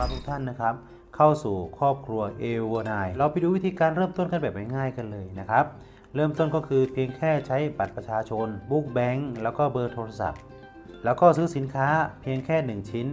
รับทุกท่านนะครับ เข้าสู่ครอบครัวเอวานายเราไปดูวิธีการเริ่มต้นกันแบบง่ายๆกันเลยนะครับ เริ่มต้นก็คือเพียงแค่ใช้บัตรประชาชน บุ๊กแบงก์แล้วก็เบอร์โทรศัพท์ แล้วก็ซื้อสินค้าเพียงแค่ 1 ชิ้น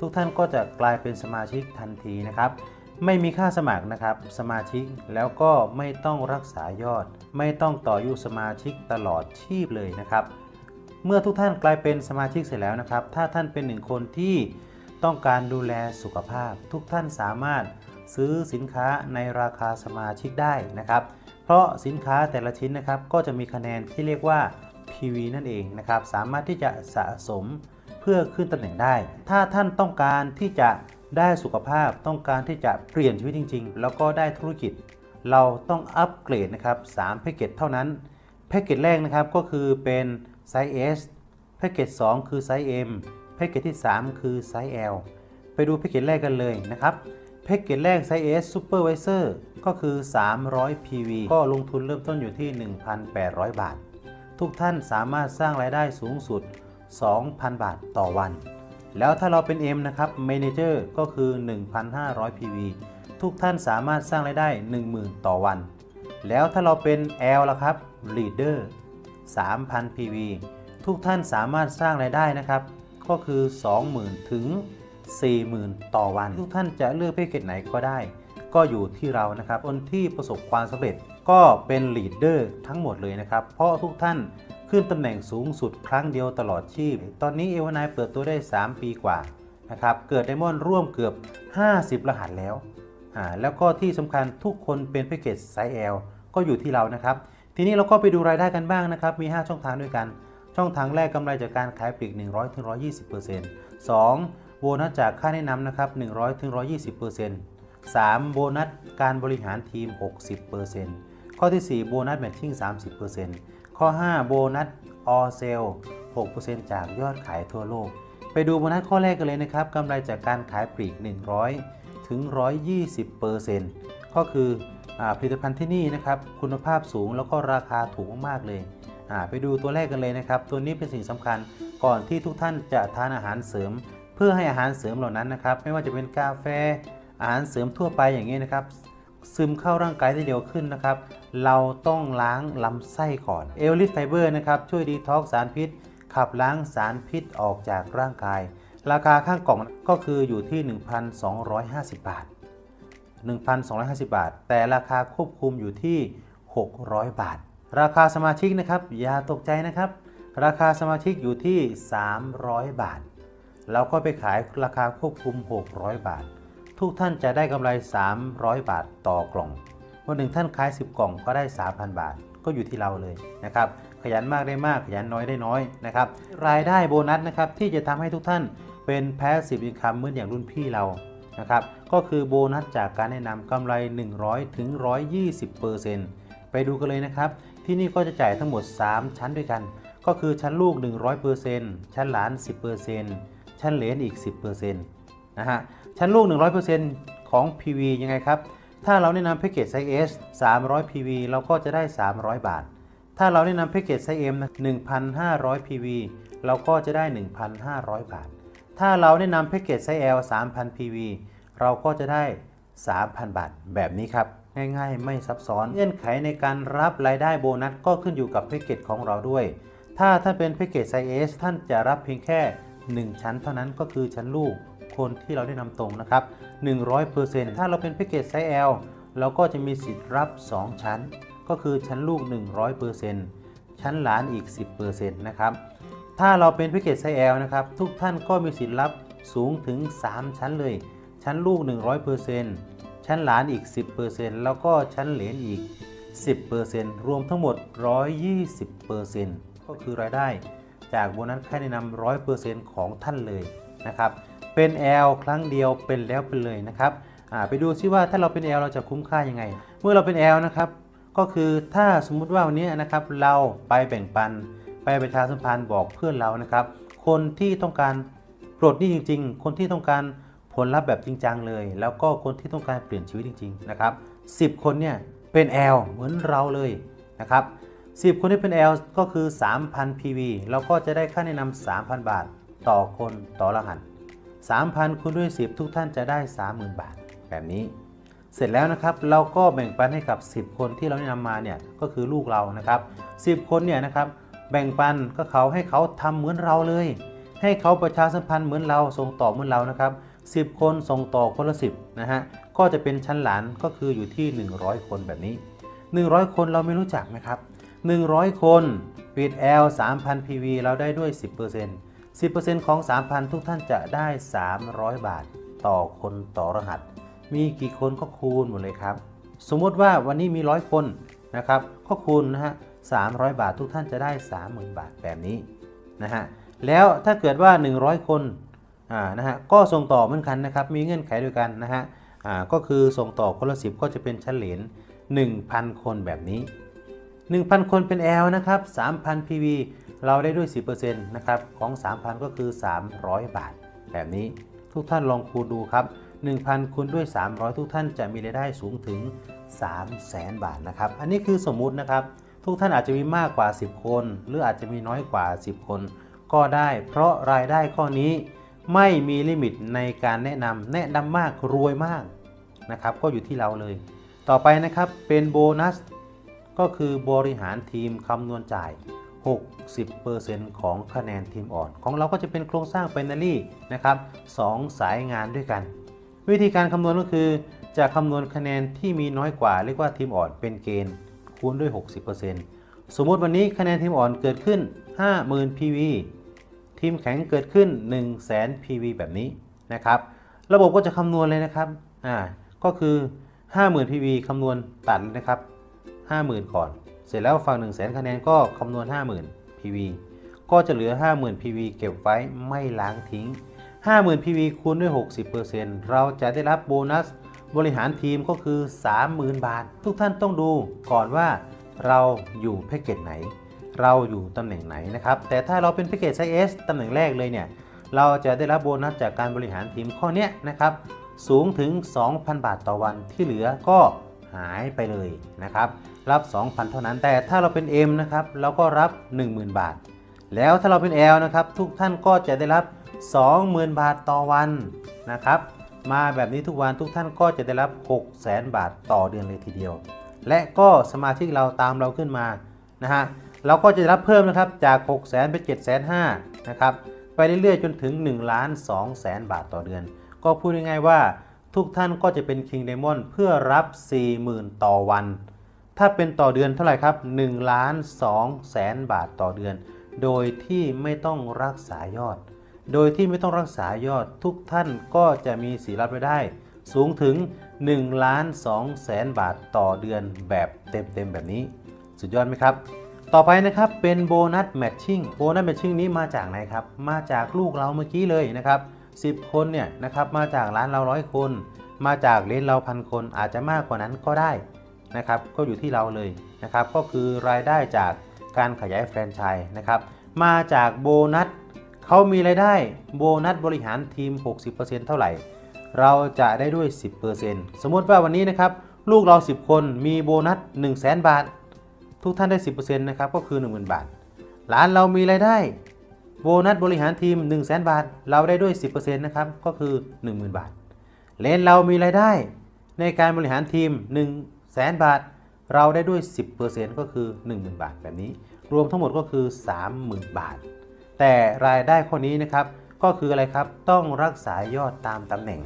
ทุกท่านก็จะกลายเป็นสมาชิกทันทีนะครับไม่มีค่าสมัครนะครับ สมาชิกแล้วก็ไม่ต้องรักษายอด ไม่ต้องต่ออยุสมาชิกตลอดชีพเลยนะครับ เมื่อทุกท่านกลายเป็นสมาชิกเสร็จแล้วนะครับ ถ้าท่านเป็นหนึ่งคนที่ ต้องการดูแลสุขภาพ ทุกท่านสามารถซื้อสินค้าในราคาสมาชิกได้นะครับ เพราะสินค้าแต่ละชิ้นนะครับก็จะมีคะแนนที่เรียกว่า PV นั่นเองนะครับ สามารถที่จะสะสมเพื่อขึ้นตำแหน่งได้ ถ้าท่านต้องการที่จะได้สุขภาพ ต้องการที่จะเปลี่ยนชีวิตจริง ๆ แล้วก็ได้ธุรกิจ เราต้องอัปเกรดนะครับ3แพ็กเกจเท่านั้น แพ็กเกจแรกนะครับก็คือเป็นไซส์ S แพ็กเกจ2คือไซส์ M แพ็กเกจที่ 3 คือไซส์ L ไปดูแพ็กเกจแรกกันเลยนะครับแพ็กเกจแรกไซส์ S Supervisor ก็คือ 300 PV ก็ลงทุนเริ่มต้นอยู่ที่ 1,800 บาท ทุกท่านสามารถสร้างรายได้สูงสุด 2,000 บาทต่อวัน แล้วถ้าเราเป็น M นะครับ Manager ก็คือ 1,500 PV ทุกท่านสามารถสร้างรายได้ 10,000 ต่อวัน แล้วถ้าเราเป็น L ล่ะครับ Leader 3,000 PV ทุกท่านสามารถสร้างรายได้นะครับ ก็คือ 20,000 ถึง 40,000 ต่อวัน ทุกท่านจะเลือกแพ็กเกจไหนก็ได้ ก็อยู่ที่เรานะครับคนที่ประสบความสำเร็จก็เป็น Leader ทั้งหมดเลยนะครับ เพราะทุกท่านขึ้นตำแหน่งสูงสุดครั้งเดียวตลอดชีพ ตอนนี้เอวานายเปิดตัวได้ 3 ปีกว่านะครับเกิดไดมอนด์ร่วมเกือบ 50 รหัสแล้วอ่าแล้วก็ที่สำคัญทุกคนเป็นแพ็กเกจไซส์ L ก็อยู่ที่เรานะครับ ทีนี้เราก็ไปดูรายได้กันบ้างนะครับ มี 5 ช่องทางด้วยกัน ช่องทางแรกกำไรจากการขายปลีก 100-120% 2. โบนัสจากค่าแนะนำนะครับ 100-120% 3. โบนัสการบริหารทีม 60%ข้อที่ 4 โบนัสแมทชิ่ง 30%ข้อ 5 โบนัสออเซล6%จากยอดขายทั่วโลก ไปดูโบนัสข้อแรกกันเลยนะครับกำไรจากการขายปลีก 100 ถึง 120%ก็คืออผลิตภัณฑ์ที่นี่นะครับ คุณภาพสูงแล้วก็ราคาถูกมากๆเลย ไปดูตัวแรกกันเลยนะครับ ตัวนี้เป็นสิ่งสำคัญก่อนที่ทุกท่านจะทานอาหารเสริม เพื่อให้อาหารเสริมเหล่านั้นนะครับ ไม่ว่าจะเป็นกาแฟอาหารเสริมทั่วไปอย่างนี้นะครับ ซึมเข้าร่างกายได้เร็วขึ้นนะครับ เราต้องล้างลำไส้ก่อนเอลลิฟไฟเบอร์นะครับช่วยดีท็อกซ์สารพิษ ขับล้างสารพิษออกจากร่างกาย ราคาข้างกล่องก็คืออยู่ที่ 1,250 บาท 1,250 บาท แต่ราคาควบคุมอยู่ที่ 600 บาท ราคาสมาชิกนะครับ อย่าตกใจนะครับ ราคาสมาชิกอยู่ที่ 300 บาท เราก็ไปขายราคาควบคุม 600 บาท ทุกท่านจะได้กำไร 300 บาทต่อกล่องวันหนึ่งท่านขาย 10 กล่องก็ได้ 3,000 บาท ก็อยู่ที่เราเลยนะครับ ขยันมากได้มาก ขยันน้อยได้น้อยนะครับ รายได้โบนัสนะครับที่จะทำให้ทุกท่านเป็นแพสซีฟอินคัมเหมือนอย่างรุ่นพี่เรานะครับ ก็คือโบนัสจากการแนะนำกำไร 100ถึง120%ไปดูกันเลยนะครับ ที่นี่ก็จะจ่ายทั้งหมด 3 ชั้นด้วยกัน ก็คือชั้นลูก 100%ชั้นหลาน 10%ชั้นเหลนอีก 10%นะฮะ ชั้นลูก 100%ของ PV ยังไงครับ ถ้าเราแนะนำแพ็กเกจไซส์ S 300 PV เราก็จะได้ 300 บาท ถ้าเราแนะนำแพ็กเกจไซส์ M นะ1,500 PV เราก็จะได้ 1,500 บาท ถ้าเราแนะนำแพ็กเกจไซส์ L 3,000 PV เราก็จะได้ 3,000 บาท แบบนี้ครับ ง่ายๆ ไม่ซับซ้อน เงื่อนไขในการรับรายได้โบนัสก็ขึ้นอยู่กับแพ็กเกจของเราด้วย ถ้าท่านเป็นแพ็กเกจไซส์ S ท่านจะรับเพียงแค่ 1 ชั้นเท่านั้นก็คือชั้นลูกคนที่เราได้นำตรงนะครับ 100%ถ้าเราเป็นแพ็กเกจไซส์ L เราก็จะมีสิทธิ์รับ 2 ชั้น ก็คือชั้นลูก 100%ชั้นหลานอีก 10%นะครับ ถ้าเราเป็นแพ็กเกจไซส์ L นะครับ ทุกท่านก็มีสิทธิ์รับสูงถึง 3 ชั้นเลย ชั้นลูก 100% ชั้นหลานอีก 10%แล้วก็ชั้นเหลนอีก 10%รวมทั้งหมด 120%ก็คือรายได้จากโบนัสค่าแนะนำ100%ของท่านเลยนะครับ เป็น L ครั้งเดียวเป็นแล้วเป็นเลยนะครับอ่าไปดูซิว่าถ้าเราเป็น L เราจะคุ้มค่ายังไง เมื่อเราเป็น L นะครับ ก็คือถ้าสมมุติว่าวันนี้นะครับเราไปแบ่งปัน ไปประชาสัมพันธ์บอกเพื่อนเรานะครับ คนที่ต้องการปลดหนี้จริง ๆ คนที่ต้องการ ผลลัพธ์แบบจริงจังเลย แล้วก็คนที่ต้องการเปลี่ยนชีวิตจริงๆนะครับ10 คนเนี่ยเป็น L เหมือนเราเลยนะครับ10 คนที่เป็น L ก็คือ 3,000 PV เราก็จะได้ค่าแนะนำ3,000 บาท ต่อคนต่อรหัส3,000คูณด้วย 10 ทุกท่านจะได้ 30,000 บาท แบบนี้ เสร็จแล้วนะครับเราก็แบ่งปันให้กับ 10 คนที่เราแนะนำมาเนี่ยก็คือลูกเรานะครับ10 คนเนี่ยนะครับแบ่งปันก็เขาให้เขาทำเหมือนเราเลย ให้เขาประชาสัมพันธ์เหมือนเราส่งต่อเหมือนเรานะครับ 10 คนส่งต่อคนละ 10นะฮะก็จะเป็นชั้นหลานก็คืออยู่ที่ 100 คนแบบนี้ 100 คนเราไม่รู้จักนะครับ 100 คนปิด L 3,000 PV เราได้ด้วย 10% 10%ของ 3,000 ทุกท่านจะได้ 300 บาท ต่อคนต่อรหัส มีกี่คนก็คูณหมดเลยครับ สมมติว่าวันนี้มี 100 คนนะครับ ก็คูณนะฮะ 300 บาททุกท่านจะได้ 30,000 บาทแบบนี้นะฮะ แล้วถ้าเกิดว่า 100 คนอ่า นะฮะก็ส่งต่อเหมือนกันนะครับมีเงื่อนไขด้วยกันนะฮะก็คือส่งต่อคนละ10ก็จะเป็นชั้นเหรียญ1,000 คนแบบนี้ 1,000 คนเป็น L นะครับ 3,000 PV เราได้ด้วย 10%นะครับของ 3,000 ก็คือ 300 บาท แบบนี้ทุกท่านลองคูณดูครับ 1,000คูณด้วย 300 ทุกท่านจะมีรายได้สูงถึง 300,000 บาทนะครับ อันนี้คือสมมุตินะครับ ทุกท่านอาจจะมีมากกว่า 10 คน หรืออาจจะมีน้อยกว่า 10 คน ก็ได้ เพราะรายได้ข้อนี้ ไม่มีลิมิตในการแนะนำแนะนำมากรวยมากนะครับ ก็อยู่ที่เราเลย ต่อไปนะครับเป็นโบนัส ก็คือบริหารทีมคำนวณจ่าย 60%ของคะแนนทีมอ่อน ของเราก็จะเป็นโครงสร้างเป็นนารีนะครับสองสายงานด้วยกัน วิธีการคำนวณก็คือจะคำนวณคะแนนที่มีน้อยกว่า เรียกว่าทีมอ่อนเป็นเกณฑ์คูณด้วย 60%สมมุติวันนี้คะแนนทีมอ่อนเกิดขึ้น 50,000 PV ทีมแข็งเกิดขึ้น 1 0 0 0 0 0 PV แบบนี้นะครับ ระบบก็จะคำนวณเลยนะครับอ่าก็คือ 50,000 PV คำนวณตัดนะครับ 50,000 ก่อน เสร็จแล้วฝั่ง 1 0 0 0 0 0 คะแนนก็คำนวณ 50,000 PV ก็จะเหลือ 50,000 PV เก็บไว้ไม่ล้างทิ้ง 50,000 PV คูณด้วย 60%เราจะได้รับโบนัสบริหารทีมก็คือ 30,000 บาท ทุกท่านต้องดูก่อนว่าเราอยู่แพ็กเกจไหน เราอยู่ตำแหน่งไหนนะครับ แต่ถ้าเราเป็นแพ็กเกจไซส์ S ตำแหน่งแรกเลยเนี่ย เราจะได้รับโบนัสจากการบริหารทีมข้อนี้นะครับ สูงถึง 2,000 บาทต่อวันที่เหลือก็หายไปเลยนะครับ รับ 2,000 เท่านั้น แต่ถ้าเราเป็น M นะครับ เราก็รับ 10,000 บาท แล้วถ้าเราเป็น L นะครับ ทุกท่านก็จะได้รับ 20,000 บาทต่อวันนะครับ มาแบบนี้ทุกวันทุกท่านก็จะได้รับ 600,000 บาทต่อเดือนเลยทีเดียว และก็สมาชิกเราตามเราขึ้นมานะฮะ เราก็จะรับเพิ่มนะครับจาก 6 0 0 0 0 0 เป็น 7 5 0 0 0นะครับไปเรื่อยๆ จนถึง1ล้าน2แสนบาทต่อเดือน ก็พูดง่ายๆว่าทุกท่านก็จะเป็น King Diamond เพื่อรับ 40,000 ต่อวัน ถ้าเป็นต่อเดือนเท่าไหร่ครับ1ล้าน2แสนบาทต่อเดือน โดยที่ไม่ต้องรักษายอด โดยที่ไม่ต้องรักษายอดทุกท่านก็จะมีสีรับรายได้ สูงถึง1ล้าน2แสนบาทต่อเดือนแบบเต็มๆแบบนี้ สุดยอดไหมครับ ต่อไปนะครับเป็นโบนัสแมทชิ่งโบนัสแมทชิ่งนี้มาจากไหนครับ มาจากลูกเราเมื่อกี้เลยนะครับ10 คนเนี่ยนะครับมาจากร้านเราร้อยคน มาจากเลนเราพันคนอาจจะมากกว่านั้นก็ได้นะครับก็อยู่ที่เราเลยนะครับก็คือรายได้จากการขยายแฟรนไชส์นะครับมาจากโบนัสเขามีรายได้โบนัสบริหารทีม 60%เท่าไหร่ เราจะได้ด้วย 10%สมมติว่าวันนี้นะครับลูกเรา 10 คนมีโบนัส 1 0 0 0 0แบาท ทุกท่านได้ 10%นะครับก็คือ 10,000 บาท ร้านเรามีรายได้โบนัสบริหารทีม 1 0 0 0 0แบาท เราได้ด้วย 10%นะครับก็คือ 10,000 บาท เลนเรามีรายได้ในการบริหารทีม 1 0 0 0 0 0 บาท เราได้ด้วย 10%ก็คือ 10,000 บาทแบบนี้ รวมทั้งหมดก็คือ 30,000 บาท แต่รายได้ข้อนี้นะครับก็คืออะไรครับต้องรักษายอดตามตำแหน่ง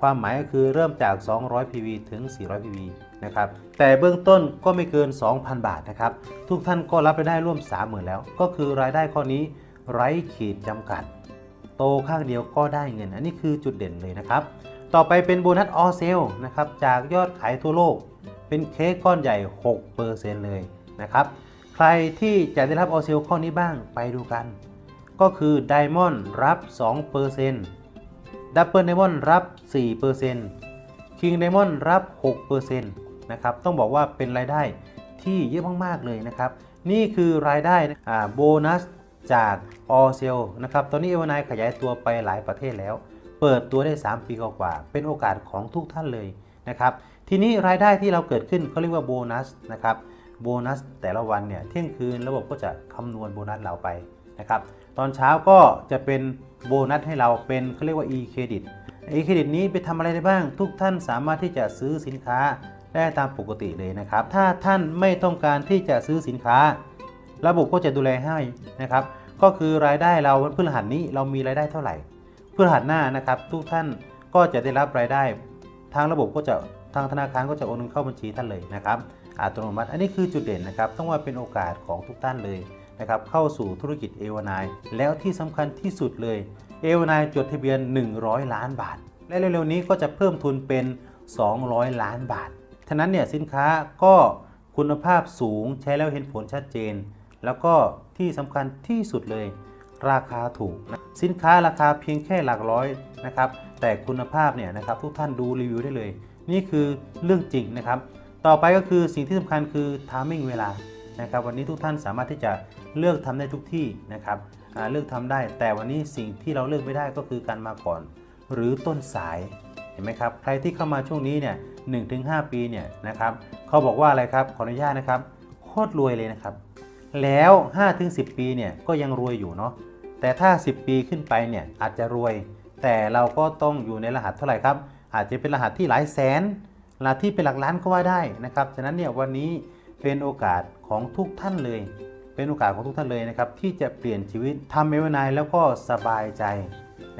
ความหมายก็คือเริ่มจาก 200 PV ถึง 400 PV นะครับแต่เบื้องต้นก็ไม่เกิน 2,000 บาทนะครับทุกท่านก็รับรายได้ร่วม 30,000 แล้ว ก็คือรายได้ข้อนี้ไร้ขีดจำกัด โตข้างเดียวก็ได้เงิน อันนี้คือจุดเด่นเลยนะครับ ต่อไปเป็นโบนัสออเซลนะครับจากยอดขายทั่วโลก เป็นเค้กก้อนใหญ่ 6%เลยนะครับใครที่จะได้รับออเซลข้อนี้บ้างไปดูกัน ก็คือ Diamond รับ2% Double Diamond รับ4% King Diamond รับ 6% นะครับต้องบอกว่าเป็นรายได้ที่เยอะมากๆเลยนะครับ นี่คือรายได้โบนัสจาก All s a l นะครับตอนนี้เอวานายขยายตัวไปหลายประเทศแล้ว เปิดตัวได้ 3 ปีกว่าเป็นโอกาสของทุกท่านเลยนะครับทีนี้รายได้ที่เราเกิดขึ้นเขาเรียกว่าโบนัสนะครับโบนัสแต่ละวันเนี่ยเที่ยงคืนระบบก็จะคำนวณโบนัสเราไปนะครับตอนเช้าก็จะเป็นโบนัสให้เราเป็นเขาเรียกว่า e เครดิต e เครดิตนี้ไปทำอะไรได้บ้าง ทุกท่านสามารถที่จะซื้อสินค้า ได้ตามปกติเลยนะครับ ถ้าท่านไม่ต้องการที่จะซื้อสินค้า ระบบก็จะดูแลให้นะครับ ก็คือรายได้เราวันพฤหัสนี้เรามีรายได้เท่าไหร่ เพฤหัสหน้านะครับ ทุกท่านก็จะได้รับรายได้ ทางระบบก็จะทางธนาคารก็จะโอนเงินเข้าบัญชีท่านเลยนะครับอัตโนมัติ อันนี้คือจุดเด่นนะครับ ต้องว่าเป็นโอกาสของทุกท่านเลยนะครับ เข้าสู่ธุรกิจเอวานายแล้วที่สำคัญที่สุดเลย เอวานายจดทะเบียน 100 ล้านบาท และเร็วๆนี้ก็จะเพิ่มทุนเป็น 200 ล้านบาท ฉะนั้นเนี่ยสินค้าก็คุณภาพสูงใช้แล้วเห็นผลชัดเจน แล้วก็ที่สำคัญที่สุดเลย ราคาถูกนะสินค้าราคาเพียงแค่หลักร้อยนะครับ แต่คุณภาพเนี่ยนะครับทุกท่านดูรีวิวได้เลย นี่คือเรื่องจริงนะครับ ต่อไปก็คือสิ่งที่สำคัญคือ timing เวลานะครับ วันนี้ทุกท่านสามารถที่จะเลือกทำได้ทุกที่นะครับเลือกทำได้ แต่วันนี้สิ่งที่เราเลือกไม่ได้ก็คือการมาก่อน หรือต้นสาย เห็นไหมครับ ใครที่เข้ามาช่วงนี้เนี่ยหนึ่งถึงห้าปีเนี่ยนะครับเขาบอกว่าอะไรครับขออนุญาตนะครับโคตรรวยเลยนะครับ แล้ว 5-10 ปีเนี่ยก็ยังรวยอยู่เนาะแต่ถ้า 10 ปีขึ้นไปเนี่ยอาจจะรวย แต่เราก็ต้องอยู่ในรหัสเท่าไหร่ครับ อาจจะเป็นรหัสที่หลายแสนรหัสที่เป็นหลักล้านก็ว่าได้นะครับฉะนั้นเนี่ยวันนี้เป็นโอกาสของทุกท่านเลย เป็นโอกาสของทุกท่านเลยนะครับที่จะเปลี่ยนชีวิตทำเอเวนายแล้วก็สบายใจ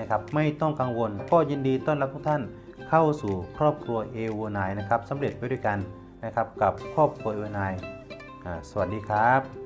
นะครับไม่ต้องกังวลก็ยินดีต้อนรับทุกท่าน เข้าสู่ครอบครัวเอเวนายนะครับสำเร็จไปด้วยกันนะครับกับครอบครัวเอเวนายสวัสดีครับ